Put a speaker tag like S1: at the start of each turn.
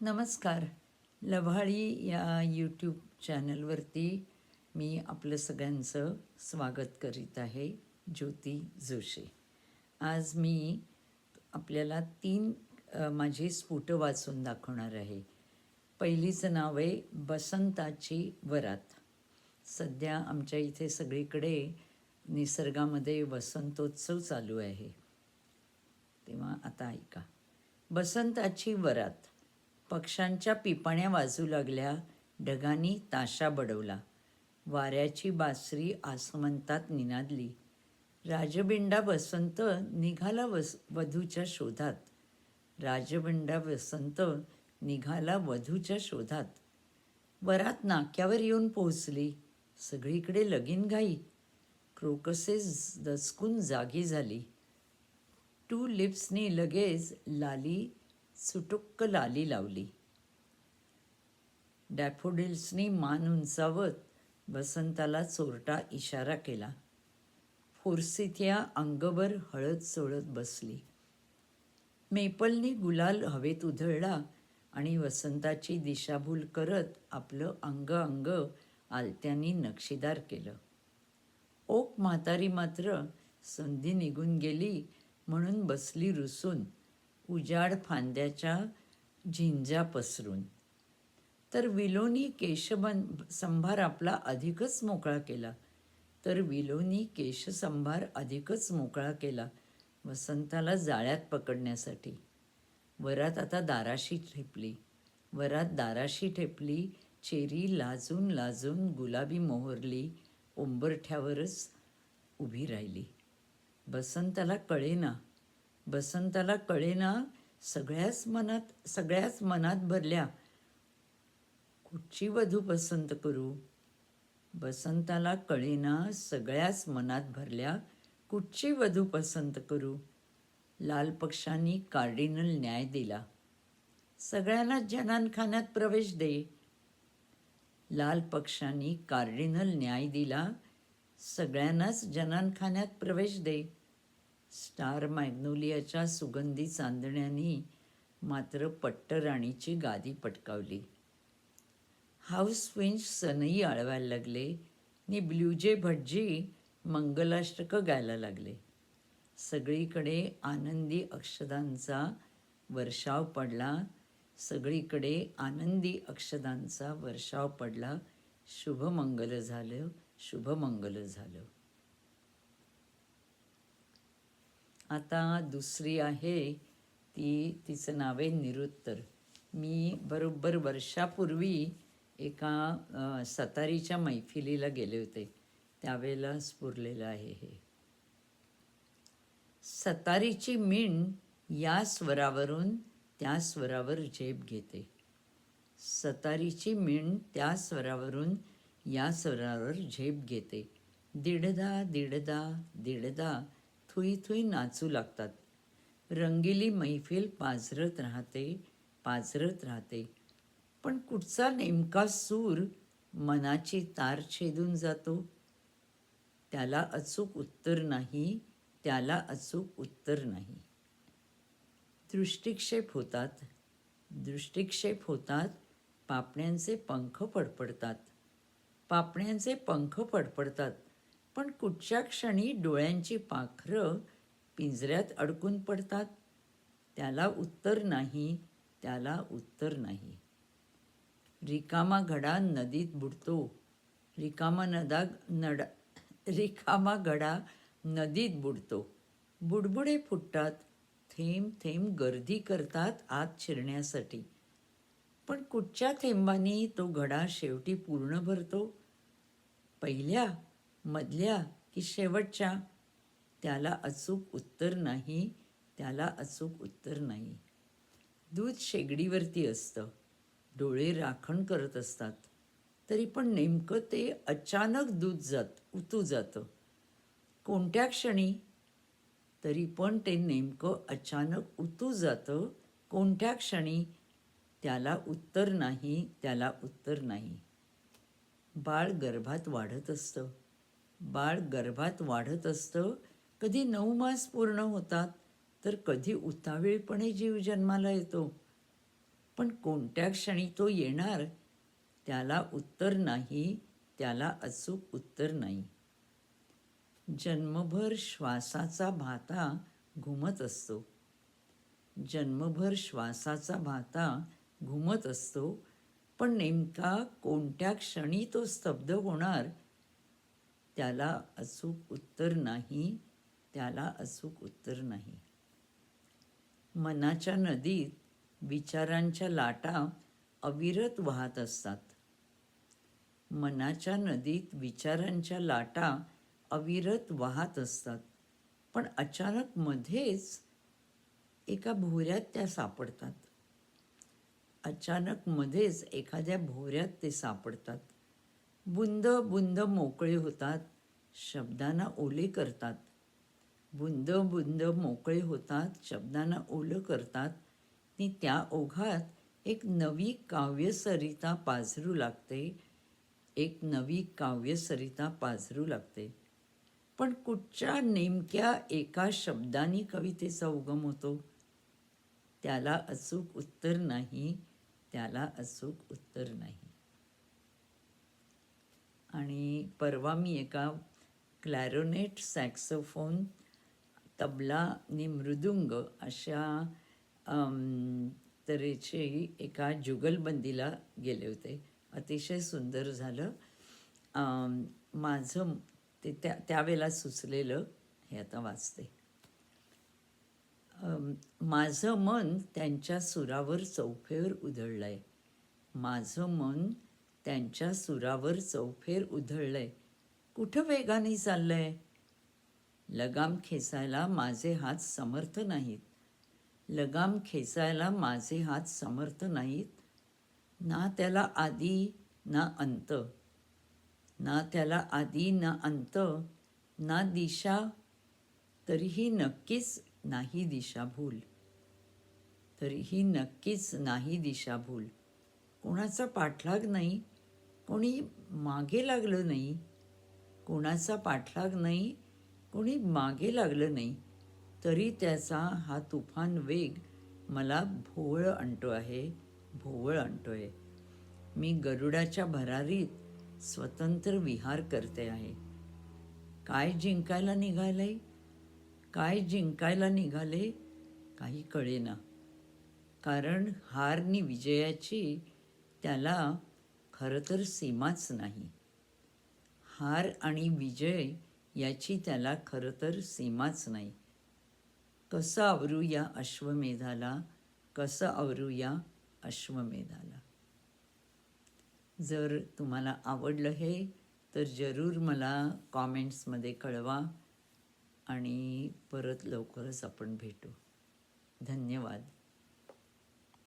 S1: नमस्कार. लव्हाळी या यूट्यूब चॅनलवरती मी आपलं सगळ्यांचं स्वागत करीत आहे ज्योती जोशी. आज मी आपल्याला तीन माझी स्फुटं वाचून दाखवणार आहे. पहिलीचं नाव आहे बसंताची वरात. सध्या आमच्या इथे सगळीकडे निसर्गामध्ये वसंतोत्सव चालू आहे. तेव्हा आता ऐका. बसंताची वरात. पक्ष्यांच्या पिपाण्या वाजू लागल्या ढगांनी ताशा बडवला. वाऱ्याची बासरी आसमंतात निनादली. राजबिंडा वसंत निघाला वस वधूच्या शोधात. राजबिंडा वसंत निघाला वधूच्या शोधात. वरात नाक्यावर येऊन पोहोचली. सगळीकडे लगीन घाई. क्रोकसे दचकून जागी झाली. टू लिप्सनी लगेच लाली सुटुक्क लाली लावली. डॅफोडिल्सनी मान उंचावत वसंताला चोरटा इशारा केला. फोर्सिथिया अंगभर हळद चोळत बसली. मेपलनी गुलाल हवेत उधळला आणि वसंताची दिशाभूल करत आपलं अंग अंग आलत्यांनी नक्षीदार केलं. ओक म्हातारी मात्र संधी निघून गेली म्हणून बसली रुसून. उजाड फांद्याच्या झिंजा पसरून. तर विलोनी केशबन संभार आपला अधिकच मोकळा केला. तर विलोनी केशसंभार अधिकच मोकळा केला वसंताला जाळ्यात पकडण्यासाठी. वरात आता दाराशी ठेपली. वरात दाराशी ठेपली चेरी लाजून लाजून गुलाबी मोहरली उंबरठ्यावरच उभी राहिली. बसंताला कळेना बसंताला कळेना सगळ्याच मनात सगळ्याच मनात भरल्या. कुठची वधू पसंत करू? बसंताला कळेना सगळ्याच मनात भरल्या. कुठची वधू पसंत करू? लाल पक्षांनी कार्डिनल न्याय दिला. सगळ्यांना जनानखान्यात प्रवेश दे. लाल पक्षांनी कार्डिनल न्याय दिला. सगळ्यांनाच जनानखान्यात प्रवेश दे. स्टार मॅग्नोलियाच्या सुगंधी चांदण्यांनी मात्र पट्टराणीची गादी पटकावली. हाऊस विंच सनई आळवायला लागले. नि ब्ल्यूजे भटजी मंगलाष्टकं गायला लागले. सगळीकडे आनंदी अक्षदांचा वर्षाव पडला. सगळीकडे आनंदी अक्षदांचा वर्षाव पडला. शुभमंगल झालं शुभमंगल झालं. आता दुसरी आहे ती तिचं नाव आहे निरुत्तर. मी बरोबर वर्षापूर्वी एका सतारीच्या मैफिलीला गेले होते. त्यावेळेला स्फुरलेलं आहे हे. सतारीची मीण या स्वरावरून त्या स्वरावर झेप घेते. सतारीची मीण त्या स्वरावरून या स्वरावर झेप घेते. दीडदा दीडदा दीडदा थुई थुई नाचू लागतात. रंगीली मैफिल पाझरत राहते पाझरत राहते. पण कुठचा नेमका सूर मनाची तार छेदून जातो? त्याला अचूक उत्तर नाही त्याला अचूक उत्तर नाही. दृष्टिक्षेप होतात. दृष्टिक्षेप होतात. पापण्यांचे पंख फडफडतात. पापण्यांचे पंख फडफडतात. पण कुठच्या क्षणी डोळ्यांची पाखरं पिंजऱ्यात अडकून पडतात? त्याला उत्तर नाही त्याला उत्तर नाही. रिकामा घडा नदीत बुडतो. रिकामा नदा नडा रिकामा घडा नदीत बुडतो. बुडबुडे फुटतात. थेंब थेंब गर्दी करतात आत शिरण्यासाठी. पण कुठच्या थेंबानी तो घडा शेवटी पूर्ण भरतो? पहिल्या मधल्या की शेवटच्या? त्याला अचूक उत्तर नाही त्याला अचूक उत्तर नाही. दूध शेगडीवरती असतं. डोळे राखण करत असतात. तरी पण नेमकं ते अचानक दूध जात उतू जातं. कोणत्या क्षणी? तरी पण ते नेमकं अचानक उतू जातं. कोणत्या क्षणी? त्याला उत्तर नाही त्याला उत्तर नाही. बाळ गर्भात वाढत असतं. बाळ गर्भात वाढत असतं कधी नऊ मास पूर्ण होतात तर कधी उतावीळपणे जीव जन्माला येतो. पण कोणत्या क्षणी तो येणार त्याला उत्तर नाही त्याला अचूक उत्तर नाही. जन्मभर श्वासाचा भाता घुमत असतो. जन्मभर श्वासाचा भाता घुमत असतो पण नेमका कोणत्या क्षणी तो स्तब्ध होणार त्याला अचूक उत्तर नाही त्याला अचूक उत्तर नाही. मनाच्या नदीत विचारांच्या लाटा अविरत वाहत असतात. मनाच्या नदीत विचारांच्या लाटा अविरत वाहत असतात. पण अचानक मध्येच एका भोवऱ्यात त्या सापडतात. अचानक मध्येच एखाद्या भोवऱ्यात ते सापडतात. बुंद बुंद मोकळे होतात शब्दांना ओले करतात. बुंद बुंद मोकळे होतात शब्दांना ओलं करतात. ती त्या ओघात एक नवी काव्यसरिता पाझरू लागते. एक नवी काव्यसरिता पाझरू लागते. पण कुठच्या नेमक्या एका शब्दाने कवितेचा उगम होतो? त्याला अचूक उत्तर नाही त्याला अचूक उत्तर नाही. आणि परवा मी एका क्लॅरोनेट सॅक्सोफोन तबला आणि मृदुंग अशा तऱ्हेचे एका जुगलबंदीला गेले होते. अतिशय सुंदर झालं. माझं ते त्या त्यावेळेला सुचलेलं हे आता वाचते. माझं मन त्यांच्या सुरावर चौफेवर उधळलं आहे माझं मन त्यांच्या सुरावर चौफेर उधळलंय. कुठं वेगाने चाललंय? लगाम खेचायला माझे हात समर्थ नाहीत. लगाम खेचायला माझे हात समर्थ नाहीत. ना त्याला आधी ना अंत. ना त्याला आधी ना अंत. ना दिशा तरीही नक्कीच नाही दिशाभूल. तरीही नक्कीच नाही दिशाभूल. कोणाचा पाठलाग नाही? कोणी मागे लागलं नाही कोणाचा पाठलाग नाही कोणी मागे लागलं नाही तरी त्याचा हा तुफान वेग मला भोवळ आणतो आहे भोवळ आणतो आहे मी गरुडाच्या भरारीत स्वतंत्र विहार करते आहे. काय जिंकायला निघालंय? काय जिंकायला निघाले काही कळेना. कारण हारनी विजयाची त्याला खरं तर सीमाच नाही. हार आणि विजय याची त्याला खरं तर सीमाच नाही. कसं आवरू या अश्वमेधाला? कसं आवरू या अश्वमेधाला? जर तुम्हाला आवडलं हे तर जरूर मला कॉमेंट्समध्ये कळवा आणि परत लवकरच आपण भेटू. धन्यवाद.